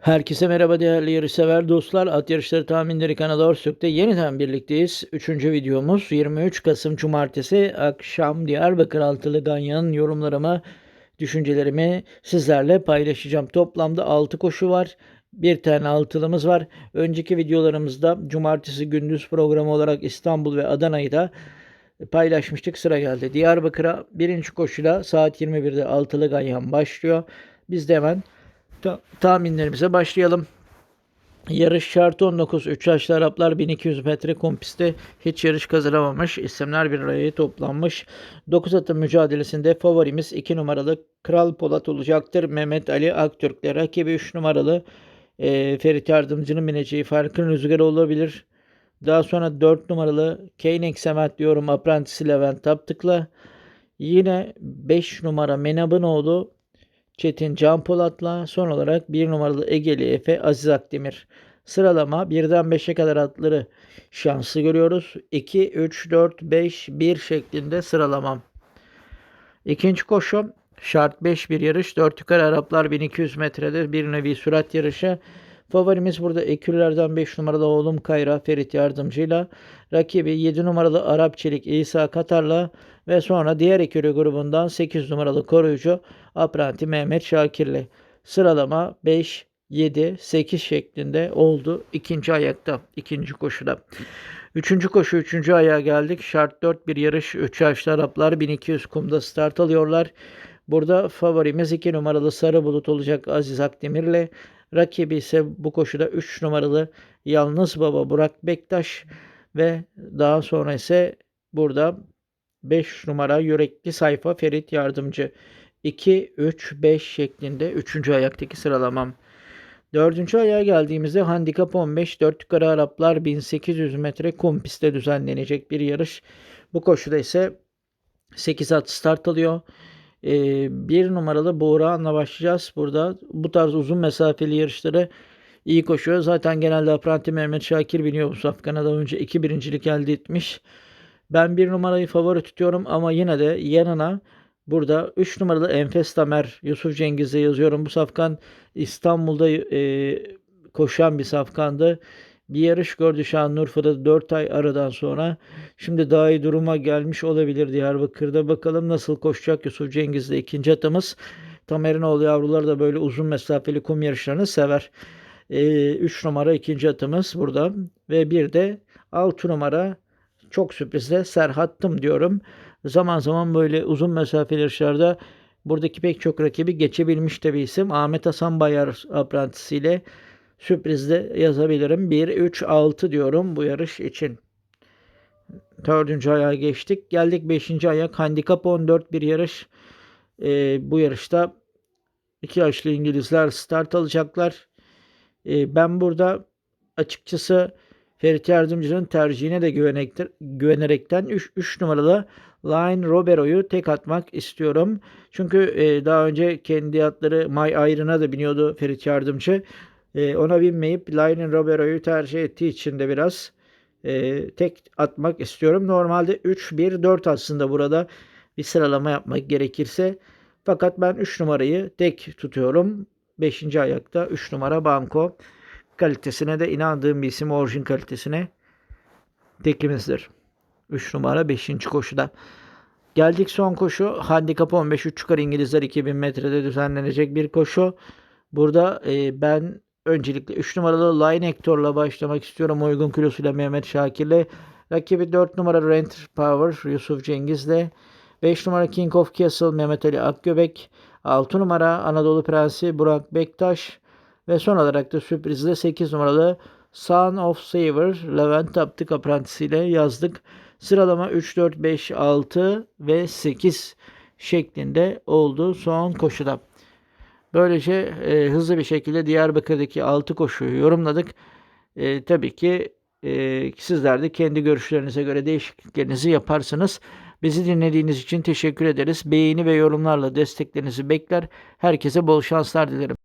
Herkese merhaba değerli yarışsever dostlar. At Yarışları Tahminleri kanalı Orsuk'ta yeniden birlikteyiz. Üçüncü videomuz 23 Kasım Cumartesi akşam Diyarbakır Altılı Ganyan'ın yorumlarımı, düşüncelerimi sizlerle paylaşacağım. Toplamda 6 koşu var. Bir tane altılımız var. Önceki videolarımızda cumartesi gündüz programı olarak İstanbul ve Adana'yı da paylaşmıştık. Sıra geldi. Diyarbakır'a birinci koşuyla saat 21'de altılı ganyan başlıyor. Biz de hemen Ta- tahminlerimize başlayalım. Yarış şartı 19. 3 yaşlı Araplar 1200 metre kum pistte hiç yarış kazanamamış. İsimler bir araya toplanmış. 9 atın mücadelesinde favorimiz 2 numaralı Kral Polat olacaktır. Mehmet Ali Aktürk'le rakibi 3 numaralı e, Ferit Yardımcı'nın bineceği Farkın Rüzgarı olabilir. Daha sonra 4 numaralı Keynek Semet diyorum Aprentisi Levent Taptık'la. Yine 5 numara Menab'ın oğlu Çetin Can Polat'la son olarak 1 numaralı Egeli Efe Aziz Akdemir. Sıralama 1'den 5'e kadar atları şanslı görüyoruz. 2, 3, 4, 5, 1 şeklinde sıralamam. İkinci koşu şart 5 bir yarış. 4 yukarı Araplar 1200 metrede bir nevi sürat yarışı. Favorimiz burada ekürlerden 5 numaralı oğlum Kayra Ferit yardımcıyla. Rakibi 7 numaralı Arap Çelik İsa Katar'la ve sonra diğer ekürü grubundan 8 numaralı koruyucu Apranti Mehmet Şakir'le. Sıralama 5, 7, 8 şeklinde oldu ikinci ayakta, ikinci koşuda. Üçüncü koşu, üçüncü ayağa geldik. Şart 4 bir yarış. 3 yaşlı Araplar 1200 kumda start alıyorlar. Burada favorimiz 2 numaralı Sarı Bulut olacak Aziz Akdemir'le. Rakibi ise bu koşuda 3 numaralı Yalnız Baba Burak Bektaş ve daha sonra ise burada 5 numara Yürekli Sayfa Ferit Yardımcı. 2, 3, 5 şeklinde 3. ayaktaki sıralamam. 4. ayağa geldiğimizde handikap 15 4 yukarı Araplar 1800 metre kum pistte düzenlenecek bir yarış. Bu koşuda ise 8 at start alıyor. Ee, bir numaralı Buğra'nla başlayacağız. Burada bu tarz uzun mesafeli yarışları iyi koşuyor. Zaten genelde Apranti Mehmet Şakir biniyor bu safkana. Daha önce iki birincilik elde etmiş. Ben bir numarayı favori tutuyorum ama yine de yanına burada 3 numaralı Enfes Tamer Yusuf Cengiz'e yazıyorum. Bu safkan İstanbul'da e, koşan bir safkandı. Bir yarış gördü Şanlıurfa'da 4 ay aradan sonra. Şimdi daha iyi duruma gelmiş olabilir Diyarbakır'da. Bakalım nasıl koşacak Yusuf Cengiz'le ikinci atımız. Tamer'in oğlu yavrular da böyle uzun mesafeli kum yarışlarını sever. 3 numara ikinci atımız burada. Ve bir de 6 numara çok sürprizle Serhattım diyorum. Zaman zaman böyle uzun mesafeli yarışlarda buradaki pek çok rakibi geçebilmiş de bir isim. Ahmet Hasan Bayar aprantisiyle sürprizde yazabilirim. 1, 3, 6 diyorum bu yarış için. Dördüncü ayağa geçtik. Geldik beşinci ayak. Handikap 14 bir yarış. Ee, bu yarışta iki yaşlı İngilizler start alacaklar. Ee, ben burada açıkçası Ferit Yardımcı'nın tercihine de güvenerekten 3 numaralı Line Robero'yu tek atmak istiyorum. Çünkü e, daha önce kendi atları My Ayrın'a da biniyordu Ferit Yardımcı. E, ona binmeyip Line Robero'yu tercih ettiği için de biraz e, tek atmak istiyorum. Normalde 3-1-4 aslında burada bir sıralama yapmak gerekirse. Fakat ben 3 numarayı tek tutuyorum. 5. ayakta 3 numara Banko kalitesine de inandığım bir isim orijin kalitesine tekimizdir. 3 numara 5. koşuda. Geldik son koşu. Handikap 15 3 yukarı İngilizler 2000 metrede düzenlenecek bir koşu. Burada e, ben öncelikle 3 numaralı Line Hector'la başlamak istiyorum. Uygun kilosuyla Mehmet Şakir'le. Rakibi 4 numara Rent Power Yusuf Cengiz'le. 5 numara King of Castle Mehmet Ali Akgöbek. 6 numara Anadolu Prensi Burak Bektaş. Ve son olarak da sürprizle 8 numaralı Son of Saver Levent Taptık aprantisiyle yazdık. Sıralama 3, 4, 5, 6 ve 8 şeklinde oldu son koşuda. Böylece e, hızlı bir şekilde Diyarbakır'daki 6 koşuyu yorumladık. E, tabii ki e, sizler de kendi görüşlerinize göre değişikliklerinizi yaparsınız. Bizi dinlediğiniz için teşekkür ederiz. Beğeni ve yorumlarla desteklerinizi bekler. Herkese bol şanslar dilerim.